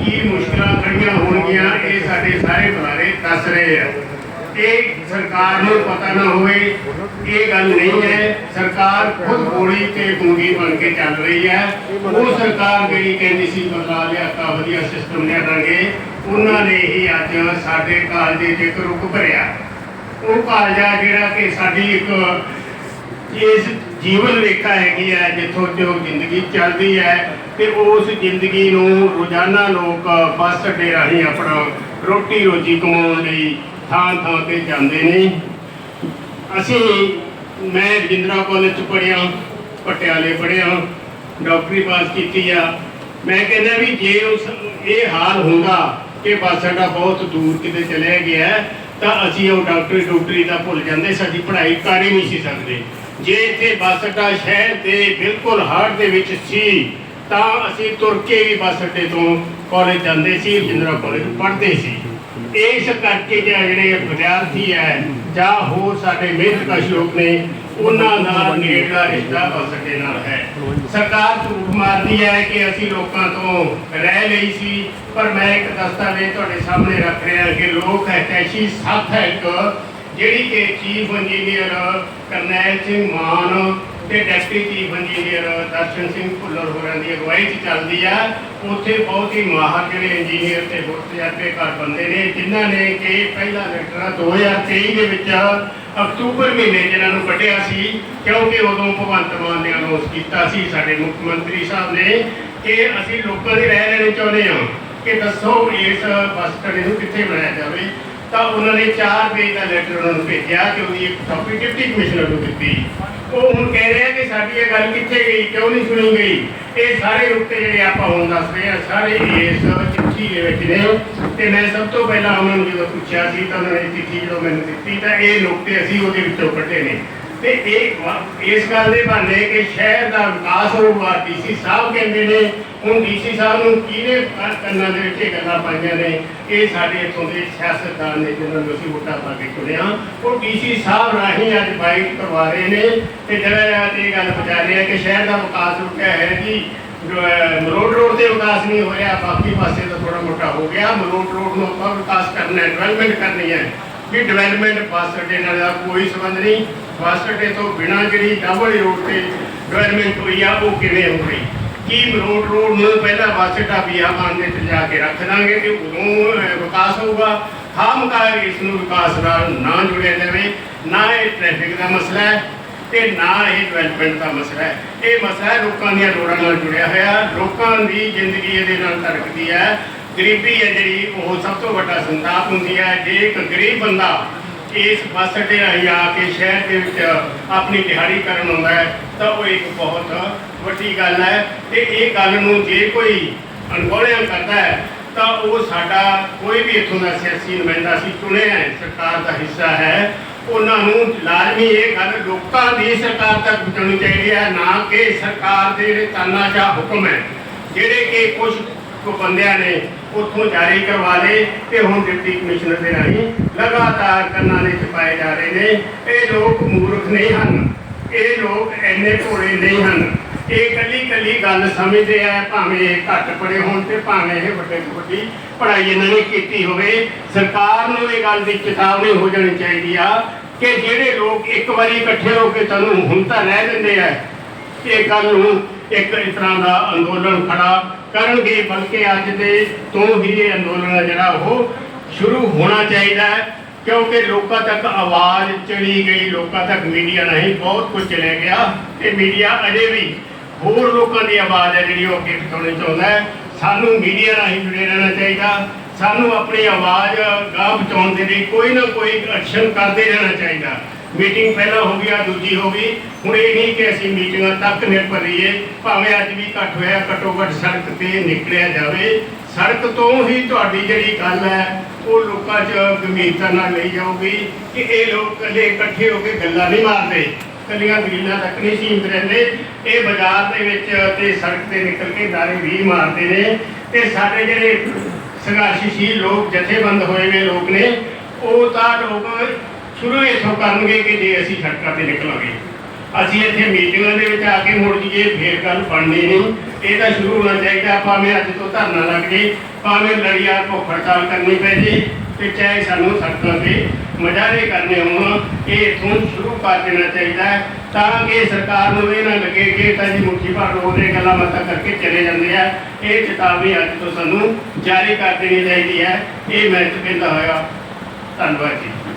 ਕੀ ਮੁਸ਼ਕਲਾਂ ਖੜੀਆਂ ਹੋਣਗੀਆਂ, ਇਹ ਸਾਡੇ ਸਾਰੇ ਬੁਲਾਰੇ ਦੱਸ ਰਹੇ ਆ। ਇਹ ਸਰਕਾਰ ਨੂੰ ਪਤਾ ਨਾ ਹੋਵੇ, ਇਹ ਗੱਲ ਨਹੀਂ ਹੈ। ਸਰਕਾਰ ਖੁਦ ਗੋਲੀ ਤੇ ਗੂੰਗੀ ਬਣ ਕੇ ਚੱਲ ਰਹੀ ਹੈ। ਉਹ ਸਰਕਾਰ ਜਿਹੜੀ ਕਹਿੰਦੀ ਸੀ, ਬਦਲਾ ਲਿਆਤਾ ਵਧੀਆ ਸਿਸਟਮ ਲਿਆਦਾਂਗੇ ਉਹਨਾਂ ਨੇ ਹੀ ਅੱਜ ਸਾਡੇ ਕਾਲਜ ਦੇ ਇੱਕ ਰੁਕ ਭਰਿਆ। ਉਹ ਕਾਲਜਾ ਜਿਹੜਾ ਕਿ ਸਾਡੀ ਇੱਕ ਇਸ ਜੀਵਨ ਰੇਖਾ ਹੈਗੀ ਹੈ, ਜਿੱਥੋਂ ਜੋ ਜ਼ਿੰਦਗੀ ਚੱਲਦੀ ਹੈ ਤੇ ਉਸ ਜ਼ਿੰਦਗੀ ਨੂੰ ਰੋਜ਼ਾਨਾ ਲੋਕ ਬੱਸ ਅੱਡੇ ਰਾਹੀਂ ਆਪਣਾ ਰੋਟੀ ਰੋਜੀ ਕਮਾਉਣ ਲਈ ਥਾਂ ਥਾਂ ਤੇ ਜਾਂਦੇ ਨੇ। ਅਸੀਂ, ਮੈਂ ਰਜਿੰਦਰਾ ਕਾਲਜ ਚ ਪੜਿਆ ਪਟਿਆਲੇ ਪੜਿਆ ਡਾਕਟਰੀ ਪਾਸ ਕੀਤੀ ਆ। ਮੈਂ ਕਹਿੰਦਾ ਵੀ ਜੇ ਉਸ, ਇਹ ਹਾਲ ਹੁੰਦਾ ਕਿ ਬੱਸ ਅੱਡਾ ਬਹੁਤ ਦੂਰ ਕਿਤੇ ਚਲੇ ਗਿਆ, ਤਾਂ ਅਸੀਂ ਉਹ ਡਾਕਟਰੀ ਡਾਕਟਰੀ ਦਾ ਭੁੱਲ ਜਾਂਦੇ, ਸਾਡੀ ਪੜ੍ਹਾਈ ਕਰ ਹੀ ਨਹੀਂ ਸੀ ਸਕਦੇ। ਜੇ ਇੱਥੇ ਬੱਸ ਅੱਡਾ ਸ਼ਹਿਰ ਦੇ ਬਿਲਕੁਲ ਹਾਰਟ ਦੇ ਵਿੱਚ ਸੀ ਤਾਂ ਅਸੀਂ ਤੁਰ ਕੇ ਵੀ ਬੱਸ ਅੱਡੇ ਤੋਂ ਕਾਲਜ ਜਾਂਦੇ ਸੀ ਰਜਿੰਦਰਾ ਕਾਲਜ ਪੜ੍ਹਦੇ ਸੀ। ਇਸ ਕਰਕੇ ਜਿਹੜਾ ਜਿਹੜੇ ਵਿਦਿਆਰਥੀ ਹੈ, ਜਾਂ ਹੋਰ ਸਾਡੇ ਮਿਹਨਤਕਸ਼ ਲੋਕ ਨੇ, ਉਹਨਾਂ ਨਾਲ ਨੇੜਲਾ ਰਿਸ਼ਤਾ ਬੱਸ ਅੱਡੇ ਨਾਲ ਹੈ। ਸਰਕਾਰ ਝੂਠ ਮਾਰਦੀ ਹੈ ਕਿ ਅਸੀਂ ਲੋਕਾਂ ਤੋਂ ਰਹਿ ਲਈ ਸੀ, ਪਰ ਮੈਂ ਇੱਕ ਦਸਤਾਵੇਜ਼ ਤੁਹਾਡੇ ਸਾਹਮਣੇ ਰੱਖ ਰਿਹਾ ਕਿ ਲੋਕ ਐਸੀ ਸੱਤ ਹੈ ਇੱਕ, ਜਿਹੜੀ ਕਿ ਚੀਫ ਇੰਜੀਨੀਅਰ ਕਰਨੈਲ ਸਿੰਘ ਮਾਨ ਤੇ deputy chief engineer Darshan Singh Bhullar ਹੋਰਾਂ ਦੀ ਅਗਵਾਈ 'ਚ ਚੱਲਦੀ ਆ। ਉੱਥੇ ਬਹੁਤ ਹੀ ਮਾਹਰ ਜਿਹੜੇ ਇੰਜੀਨੀਅਰ ਤੇ ਹੋਰ ਤਜਰਬੇਕਾਰ ਬੰਦੇ ਨੇ, ਜਿਨ੍ਹਾਂ ਨੇ ਕਿ ਪਹਿਲਾ ਲੈਟਰ 2023 ਦੇ ਵਿੱਚ ਅਕਤੂਬਰ ਮਹੀਨੇ ਜਿਹਨਾਂ ਨੂੰ ਕੱਢਿਆ ਸੀ, ਕਿਉਂਕਿ ਉਦੋਂ ਭਗਵੰਤ ਮਾਨ ਨੇ ਅਨਾਉਂਸ ਕੀਤਾ ਸੀ ਸਾਡੇ ਮੁੱਖ ਮੰਤਰੀ ਸਾਹਿਬ ਨੇ ਕਿ ਅਸੀਂ ਲੋਕਾਂ ਦੀ ਰਾਏ ਲੈਣੀ ਚਾਹੁੰਦੇ ਹਾਂ, ਕਿ ਦੱਸੋ ਇਸ ਬੱਸ ਸਟੈਂਡ ਨੂੰ ਕਿੱਥੇ ਬਣਾਇਆ ਜਾਵੇ। ਤਾਂ ਉਹਨਾਂ ਨੇ 4 ਪੇਜ ਦਾ ਲੈਟਰ ਉਹਨਾਂ ਨੂੰ ਭੇਜਿਆ ਕਿ ਉਹਦੀ ਇੱਕ ਕਾਪੀ ਡਿਪਟੀ ਕਮਿਸ਼ਨਰ ਨੂੰ ਦਿੱਤੀ। ਉਹ ਹੁਣ ਕਹਿ ਰਹੇ ਆ ਕਿ ਸਾਡੀ ਇਹ ਗੱਲ ਕਿੱਥੇ ਗਈ, ਕਿਉਂ ਨਹੀਂ ਸੁਣੀ ਗਈ ਇਹ ਸਾਰੇ ਨੁਕਤੇ ਜਿਹੜੇ ਆਪਾਂ ਹੁਣ ਦੱਸ ਰਹੇ ਆ ਸਾਰੇ ਇਸ ਚਿੱਠੀ ਦੇ ਵਿੱਚ ਨੇ ਤੇ ਮੈਂ ਸਭ ਤੋਂ ਪਹਿਲਾਂ ਉਹਨਾਂ ਨੂੰ ਜਦੋਂ ਪੁੱਛਿਆ ਸੀ ਤਾਂ ਉਹਨਾਂ ਨੇ ਚਿੱਠੀ ਜਦੋਂ ਮੈਨੂੰ ਦਿੱਤੀ ਤਾਂ ਇਹ ਨੁਕਤੇ ਅਸੀਂ ਉਹਦੇ ਵਿੱਚੋਂ ਕੱਢੇ ਨੇ। ਤੇ ਇਹ ਇਸ ਗੱਲ ਦੇ ਬਹਾਨੇ ਕਿ ਸ਼ਹਿਰ ਦਾ ਵਿਕਾਸ ਹੋਊਗਾ ਡੀਸੀ ਸਾਹਿਬ ਕਹਿੰਦੇ ਨੇ। ਹੁਣ ਡੀਸੀ ਸਾਹਿਬ ਨੂੰ ਕਿਹਨੇ ਕੰਨਾਂ ਦੇ ਵਿੱਚ ਇਹ ਗੱਲਾਂ ਪਾਈਆਂ ਨੇ? ਇਹ ਸਾਡੇ ਇੱਥੋਂ ਦੇ ਸਿਆਸਤਦਾਨ ਨੇ ਜਿਹਨਾਂ ਨੂੰ ਅਸੀਂ ਵੋਟਾਂ ਪਾ ਕੇ ਚੁਣਿਆ। ਉਹ ਡੀਸੀ ਸਾਹਿਬ ਰਾਹੀਂ ਅੱਜ ਬਾਈਕ ਕਰਵਾ ਰਹੇ ਨੇ ਤੇ ਜਗ੍ਹਾ ਜਗ੍ਹਾ ਇਹ ਗੱਲ ਪਹੁੰਚਾ ਰਹੇ ਆ ਕਿ ਸ਼ਹਿਰ ਦਾ ਵਿਕਾਸ ਰੁਕਿਆ ਹੈ ਜੀ। ਜੋ ਰੋਡ ਤੇ ਵਿਕਾਸ ਨਹੀਂ ਹੋਇਆ, ਬਾਕੀ ਪਾਸੇ ਤਾਂ ਥੋੜਾ ਮੋਟਾ ਹੋ ਗਿਆ। ਮਰੋੜ ਰੋਡ ਨੂੰ ਆਪਾਂ ਵਿਕਾਸ ਕਰਨਾ ਹੈ ਡਿਵੈਲਪਮੈਂਟ ਕਰਨੀ ਹੈ। ਕਿ ਡਿਵੈਲਪਮੈਂਟ ਬੱਸ ਅੱਡੇ ਨਾਲ ਦਾ ਕੋਈ ਸੰਬੰਧ ਨਹੀਂ। ਬੱਸ ਅੱਡੇ ਤੋਂ ਬਿਨਾਂ ਜਿਹੜੀ ਡਬਲ ਰੋਡ ਤੇ ਡਿਵੈਲਪਮੈਂਟ ਹੋਈ ਆ, ਉਹ ਕਿਵੇਂ ਹੋ ਰਹੀ ਕੀ ਮਰੋੜ ਰੋਡ ਨੂੰ ਪਹਿਲਾਂ ਬੱਸ ਆ ਬਿਆਬਾਨ ਦੇ ਤੇ ਜਾ ਕੇ ਰੱਖ ਦਾਂਗੇ ਤੇ ਉਦੋਂ ਵਿਕਾਸ ਹੋਊਗਾ। ਖਾਮਕਾ ਇਸ ਨੂੰ ਵਿਕਾਸ ਨਾਲ ਨਾ ਜੁੜਿਆ ਜਾਵੇ, ਨਾ ਇਹ ਟ੍ਰੈਫਿਕ ਦਾ ਮਸਲਾ ਹੈ ਤੇ ਨਾ ਇਹ ਡਿਵੈਲਪਮੈਂਟ ਦਾ ਮਸਲਾ ਹੈ। ਇਹ ਮਸਲਾ ਲੋਕਾਂ ਦੀਆਂ ਲੋੜਾਂ ਨਾਲ ਜੁੜਿਆ ਹੋਇਆ। ਲੋਕਾਂ ਦੀ ਜ਼ਿੰਦਗੀ ਇਹਦੇ ਨਾਲ ਧੜਕਦੀ ਹੈ। ਗਰੀਬੀ ਹੈ ਜਿਹੜੀ, ਉਹ ਸਭ ਤੋਂ ਵੱਡਾ ਸੰਤਾਪ ਹੁੰਦੀ ਹੈ। ਜੇ ਇੱਕ ਗਰੀਬ ਬੰਦਾ ਇਸ ਬੱਸ ਅੱਡੇ ਰਾਹੀਂ ਆ ਕੇ ਸ਼ਹਿਰ ਦੇ ਵਿੱਚ ਆਪਣੀ ਦਿਹਾੜੀ ਕਰਨ ਆਉਂਦਾ ਹੈ, ਤਾਂ ਉਹ ਇੱਕ ਬਹੁਤ ਵੱਡੀ ਗੱਲ ਹੈ। ਤੇ ਇਹ ਗੱਲ ਨੂੰ ਜੇ ਕੋਈ ਅਣਗੌਲਿਆ ਕਰਦਾ ਹੈ, ਤਾਂ ਉਹ ਸਾਡਾ ਕੋਈ ਵੀ ਇੱਥੋਂ ਦਾ ਸਿਆਸੀ ਨੁਮਾਇੰਦਾ ਸੀ ਚੁਣਿਆ ਹੈ। ਸਰਕਾਰ ਦਾ ਹਿੱਸਾ ਹੈ। ਉਹਨਾਂ ਨੂੰ ਲਾਜ਼ਮੀ ਇਹ ਗੱਲ ਲੋਕਾਂ ਦੀ ਸਰਕਾਰ ਤੱਕ ਪਹੁੰਚਾਉਣੀ ਚਾਹੀਦੀ ਹੈ, ਨਾ ਕਿ ਸਰਕਾਰ ਦੇ ਜਿਹੜੇ ਤਾਨਾਸ਼ਾਹ ਹੁਕਮ ਹੈ, ਜਿਹੜੇ ਕਿ ਕੁਝ ਕੁ ਬੰਦਿਆਂ ਨੇ ਉੱਥੋਂ ਜਾਰੀ ਕਰਵਾ ਲਏ ਤੇ ਹੁਣ ਡਿਪਟੀ ਕਮਿਸ਼ਨਰ ਦੇ ਰਾਹੀਂ ਲਗਾਤਾਰ ਕੰਨਾਂ ਦੇ ਛਪਾਏ ਜਾ ਰਹੇ ਨੇ। ਇਹ ਲੋਕ ਮੂਰਖ ਨਹੀਂ ਹਨ। ਇਹ ਲੋਕ ਐਨੇ ਭੋਲੇ ਨਹੀਂ ਹਨ। ਇਹ ਕੱਲੀ ਕੱਲੀ ਗੱਲ ਸਮਝਦੇ ਆ, ਭਾਵੇਂ ਇਹ ਘੱਟ ਪੜੇ ਹੋਣ ਤੇ ਭਾਵੇਂ ਇਹ ਵੱਡੇ ਤੋਂ ਵੱਡੀ ਪੜ੍ਹਾਈ ਇਹਨਾਂ ਨੇ ਕੀਤੀ ਹੋਵੇ। ਸਰਕਾਰ ਨੂੰ ਇਹ ਗੱਲ ਦੀ ਚੇਤਾਵਨੀ ਹੋ ਜਾਣੀ ਚਾਹੀਦੀ ਆ ਕਿ ਜਿਹੜੇ ਲੋਕ ਇੱਕ ਵਾਰੀ ਇਕੱਠੇ ਹੋ ਕੇ ਤੁਹਾਨੂੰ ਹੁਣ ਤਾਂ ਰਹਿ ਦਿੰਦੇ ਆ, ਇਹ ਕੱਲ ਨੂੰ ਇੱਕ ਇਸ ਤਰ੍ਹਾਂ ਦਾ ਅੰਦੋਲਨ ਖੜਾ ਕਰਨਗੇ ਬਲਕਿ ਅੱਜ ਦੇ ਤੋਂ ਹੀ ਇਹ ਅੰਦੋਲਨ ਜਿਹੜਾ ਉਹ ਸ਼ੁਰੂ ਹੋਣਾ ਚਾਹੀਦਾ ਹੈ, ਕਿਉਂਕਿ ਲੋਕਾਂ ਤੱਕ ਆਵਾਜ਼ ਚਲੀ ਗਈ, ਲੋਕਾਂ ਤੱਕ ਮੀਡੀਆ ਨਹੀਂ ਬਹੁਤ ਕੁਝ ਚਲੇ ਗਿਆ ਤੇ ਮੀਡੀਆ ਅਜੇ ਵੀ ਹੋਰ ਲੋਕਾਂ ਦੀ ਆਵਾਜ਼ ਹੈ ਜਿਹੜੀ ਉਹ ਅੱਗੇ ਪਹੁੰਚਾਉਣੀ ਚਾਹੁੰਦਾ ਹੈ। ਸਾਨੂੰ ਮੀਡੀਆ ਰਾਹੀਂ ਜੁੜੇ ਰਹਿਣਾ ਚਾਹੀਦਾ, ਸਾਨੂੰ ਆਪਣੀ ਆਵਾਜ਼ ਗਾਹ ਪਹੁੰਚਾਉਣ ਦੇ ਲਈ ਕੋਈ ਨਾ ਕੋਈ ਐਕਸ਼ਨ ਕਰਦੇ ਰਹਿਣਾ ਚਾਹੀਦਾ। ਮੀਟਿੰਗ ਪਹਿਲਾਂ ਹੋ ਗਿਆ ਦੂਜੀ ਹੋ ਗਈ। ਹੁਣ ਇਹ ਨਹੀਂ ਕਿ ਅਸੀਂ ਮੀਟਿੰਗਾਂ ਤੱਕ ਨਿਰਭਰ ਰਹੀਏ ਭਾਵੇਂ ਅੱਜ ਵੀ ਘੱਟ ਹੋਇਆ, ਘੱਟੋ ਘੱਟ ਸੜਕ ਤੇ ਨਿਕਲਿਆ ਜਾਵੇ। ਸੜਕ ਤੋਂ ਹੀ ਤੁਹਾਡੀ ਜਿਹੜੀ ਗੱਲ ਹੈ, ਉਹ ਲੋਕਾਂ 'ਚ ਗੰਭੀਰਤਾ ਨਾਲ ਲਈ ਜਾਊਗੀ ਕਿ ਇਹ ਲੋਕ ਇਕੱਲੇ ਇਕੱਠੇ ਹੋ ਕੇ ਗੱਲਾਂ ਨਹੀਂ ਮਾਰਦੇ। ਕੱਲੀਆਂ ਗਰੀਲਾਂ ਤੱਕ ਨਹੀਂ ਸੀਮਤ ਰਹਿੰਦੇ। ਇਹ ਬਾਜ਼ਾਰ ਦੇ ਵਿੱਚ ਤੇ ਸੜਕ ਤੇ ਨਿਕਲ ਕੇ ਨਾਰੇ ਵੀ ਮਾਰਦੇ ਨੇ। ਤੇ ਸਾਡੇ ਜਿਹੜੇ ਸੰਘਰਸ਼ੀਲ ਲੋਕ, ਜਥੇਬੰਦ ਹੋਏ ਨੇ ਲੋਕ ਨੇ, ਉਹ ਤਾਂ ਲੋਕ ਸ਼ੁਰੂ ਇੱਥੋਂ ਕਰਨਗੇ ਕਿ ਜੇ ਅਸੀਂ ਸੜਕਾਂ ਤੇ ਨਿਕਲਾਂਗੇ। ਅਸੀਂ ਇੱਥੇ ਮੀਟਿੰਗਾਂ ਦੇ ਵਿੱਚ ਆ ਕੇ ਮੁੜ ਜੀਏ ਫੇਰ ਗੱਲ ਬਣਨੀ ਨਹੀਂ, ਇਹ ਤਾਂ ਸ਼ੁਰੂ ਹੋਣਾ ਚਾਹੀਦਾ। ਭਾਵੇਂ ਅੱਜ ਤੋਂ ਧਰਨਾ ਲੱਗ ਜੇ, ਭਾਵੇਂ ਲੜੀਆਂ ਭੁੱਖ ਹੜਤਾਲ ਕਰਨੀ ਪੈ ਜੇ, ਤੇ ਚਾਹੇ ਸਾਨੂੰ ਸੜਕਾਂ ਤੇ ਮੁਜ਼ਾਹਰੇ ਕਰਨੇ ਹੋਣ, ਇਹ ਇੱਥੋਂ ਸ਼ੁਰੂ ਕਰ ਦੇਣਾ ਚਾਹੀਦਾ ਹੈ। ਤਾਂ ਕਿ ਸਰਕਾਰ ਨੂੰ ਇਹ ਨਾ ਲੱਗੇ ਕਿ ਤਾਂ ਜੀ ਮੁੱਠੀ ਭਰ ਉਹਦੇ ਗੱਲਾਂ ਬਾਤਾਂ ਕਰਕੇ ਚਲੇ ਜਾਂਦੇ ਆ। ਇਹ ਚੇਤਾਵਨੀ ਅੱਜ ਤੋਂ ਸਾਨੂੰ ਜਾਰੀ ਕਰ ਦੇਣੀ ਚਾਹੀਦੀ ਹੈ। ਇਹ ਮੈਂ ਕਹਿੰਦਾ ਹੋਇਆ। ਧੰਨਵਾਦ ਜੀ।